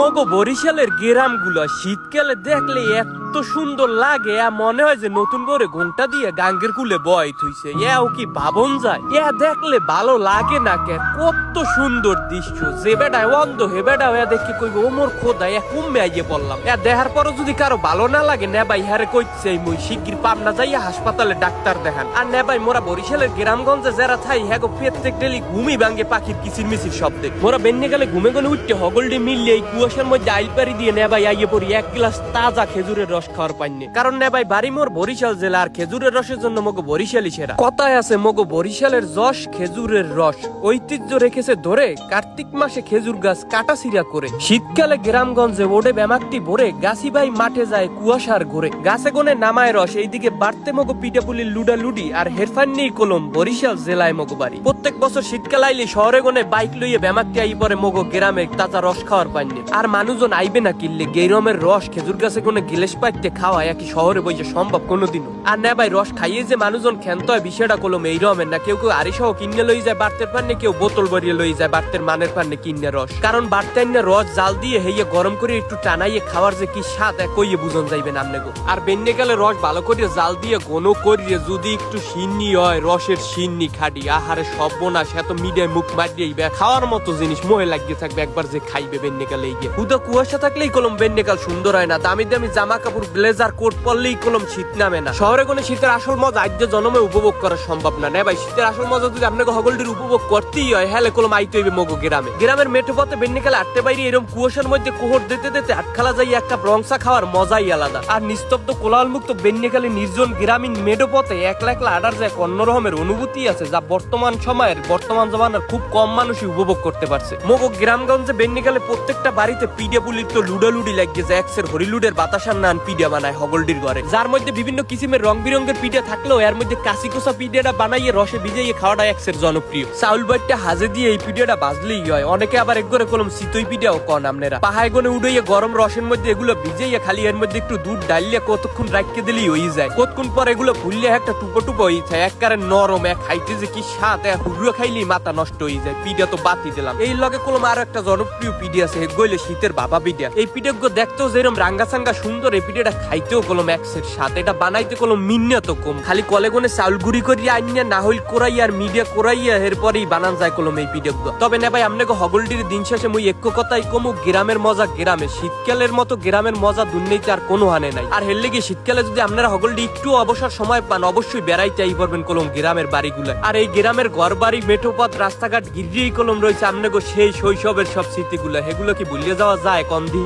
মগো বরিশালের গ্রামগুলো শীতকালে দেখলে এত সুন্দর লাগে মনে হয় যে নতুন করে ঘণ্টা দিয়ে গাঙ্গের কুলে বয় থুইছে। এও কি ভাবন যায়? এ দেখলে ভালো লাগে না কে? কত সুন্দর দৃশ্য। যে বেটায় অন্ধ, হে বেটা এ দেখে কইব ওমর খোদা, এ কমবে আইয়ে বললাম এ দেখার পরও যদি কারও ভালো না লাগে নে ভাই হারে কইছে মুই শিগগির পাবনা যাইয়া হাসপাতালে ডাক্তার দেখান। আর নে ভাই মোরা বরিশালের গ্রামগঞ্জে যারা থাই, হ্যাগো, প্রত্যেক ডেলি ঘুমি ভাঙ্গে পাখির কিচির মিচির শব্দে। মোরা বেন্নে গেলে ঘুমে গনে উঠতে হগলডি মিললে এই কুয়াশার মধ্যে আইল পারি দিয়ে নে ভাই আইয়ে পড়ি, এক গ্লাস তাজা খেজুরের রস খাওয়ার পাইনি কারণ নে ভাই, বাড়ি মোর বরিশাল জেলা আর খেজুরের রসের জন্য মগো বরিশালই সেরা। কথায় আছে, মগো বরিশালের যশ খেজুরের রস। ঐতিহ্য রেখেছে ধরে কার্তিক মাসে খেজুর গাছ কাটা সিরা করে। শীতকালে গ্রামগঞ্জে ওডে ব্যামাকটি ভরে গাছি ভাই মাঠে যায় কুয়াশার ঘরে। গাছে গনে নামায় রস, এইদিকে বাড়তে মগো পিঠাপুলির লুডা লুডি আর হেরফান নেই কলম বরিশাল জেলায় মগো বাড়ি। প্রত্যেক বছর শীতকাল আইলে শহরে গনে বাইক লইয়ে ব্যামাকটি আই পরে মগো গ্রামে তাজা রস খাওয়ার পাননি আর মানুষজন আইবে না কিনলে গেরমের রস খেজুর গাছে কোনো গিলেস পাইতে খাওয়া একই শহরে বইছে সম্ভব কোনোদিনও। আর না ভাই, রস খাইয়ে যে মানুষজন খেন্ত হয়, বিষয়টা কলম এই রমের না। কেউ কেউ আরি সহ কিনে লই যায়, বাড়তের পান্নে কেউ বোতল ভরিয়ে লই যায়, বাড়তের মানের পান্নে কিনে রস। কারণ বাড়তে আইনে রস, জাল দিয়ে হেয়ে গরম করে একটু টানাইয়ে খাওয়ার যে কি স্বাদ এক কইয়ে বুঝন যাইবে নামনে গো আর বেন্নে গেলে রস ভালো করে জাল দিয়ে ঘন করিয়ে যদি একটু সিন্নি হয়, রসের সিন্নি খাটি আহারে সব বোনা সে তো মিডিয়ায় মুখ মারিয়েই খাওয়ার মতো জিনিস মোহে লাগিয়ে থাকবে, একবার যে খাইবে বেন্নে গেলে গিয়ে হুদা কুয়াশা থাকলেই কলম বেন্নে সুন্দর হয় না, দামি দামি জামা কাপড় ব্লেজার কোট পরলেই কলম শীত নামে না। শহরে কোনো শীতের আসল মজা আদ্য জন্মে উপভোগ করা সম্ভব না। না ভাই, শীতের আসল মজা যদি আপনাকে হগলটির উপভোগ করতেই হয় হ্যালে কলম আইতে হইবে মগো গ্রামে। গ্রামের মেঠো পথে বেন্নিকালে আটতে বাইরে এরকম কুয়াশার মধ্যে কোহর দিতে দিতে আটখালা যাই একটা রংসা খাওয়ার মজাই আলাদা। আর নিস্তব্ধ কোলাহল মুক্ত বেন্নিকালে নির্জন গ্রামীণ মেডো পথে একলা একলা আডার যায় এক অন্যরকমের অনুভূতি আছে, যা বর্তমান সময়ের, বর্তমান জমানার খুব কম মানুষই উপভোগ করতে পারছে। মগো গ্রামগঞ্জে বেন্নিকালে প্রত্যেকটা বাড়িতে পিডিয়া পুলির তো লুডালুডি লাগিয়ে যায়, একসের হরিলুডের বাতাসার নান পিডিয়া বানায় হগলডির ঘরে। যার মধ্যে বিভিন্ন কিসিমের রং বিরঙ্গের পিডিয়া থাকলেও এর মধ্যে কাশি কোসা পিডিয়াটা বানাইয়ে, রসে ভিজাইয়ে খাওয়াটা একসের জনপ্রিয়। চাউল বাইটটা হাজে দিয়ে এই পিডিয়াটা বাজলেই হয়। অনেকে আবার এক করে কলম শীতই পিডিয়াও কন আমনেরা পাহায় গনে উড়াইয়ে গরম রসের মধ্যে এগুলো ভিজাইয়া খালি এর মধ্যে একটু দুধ ডালিয়া কতক্ষণ রাখিয়ে দিলেই হয়ে যায়। কতক্ষণ পর এগুলো ভুললে একটা টুপো টুপো হয়ে যায়। একবারে নরম, এক খাইতে যে কি স্বাদ, এক হুড়ো খাইলেই মাথা নষ্ট হয়ে যায়। পিডিয়া তো বাতি দিলাম। এই লগে কলম আরও একটা জনপ্রিয় পিডি আছে, গইলে শীতের বাবা পিডিয়া। এই পিডিয়াগুলো দেখতেও যেরকম রাঙ্গা সাঙ্গা সুন্দর, এই পিডিয়াটা খাইতেও কলম একসের সাথে এটা বানাইতে কলম কম। খালি কলে গনে চাউল গুড়ি আইনিয়া, না হইল কোরাইয়া আর মিডিয়া কোরাইয়া, এরপরেই বানান যায় কলম এই তবে না ভাই আমনে হগলডির দিন শেষে মুই এক কথাই কমু, গ্রামের মজা গ্রামে। শীতকালের মতো গ্রামের মজা দুর্নীতি আর কোনো হানে নাই। আর হেললে গিয়ে শীতকালে যদি আপনারা হগলটি একটু অবসর সময় পান, অবশ্যই বেড়াইতে আই পারবেন কলম গ্রামের বাড়িগুলো আর এই গ্রামের ঘর বাড়ি মেঠোপথ, রাস্তাঘাট গিরিয়েই কলম রয়েছে আমনে সেই শৈশবের সব স্মৃতিগুলো। সেগুলো কি ভুলিয়ে যাওয়া যায় কন্দি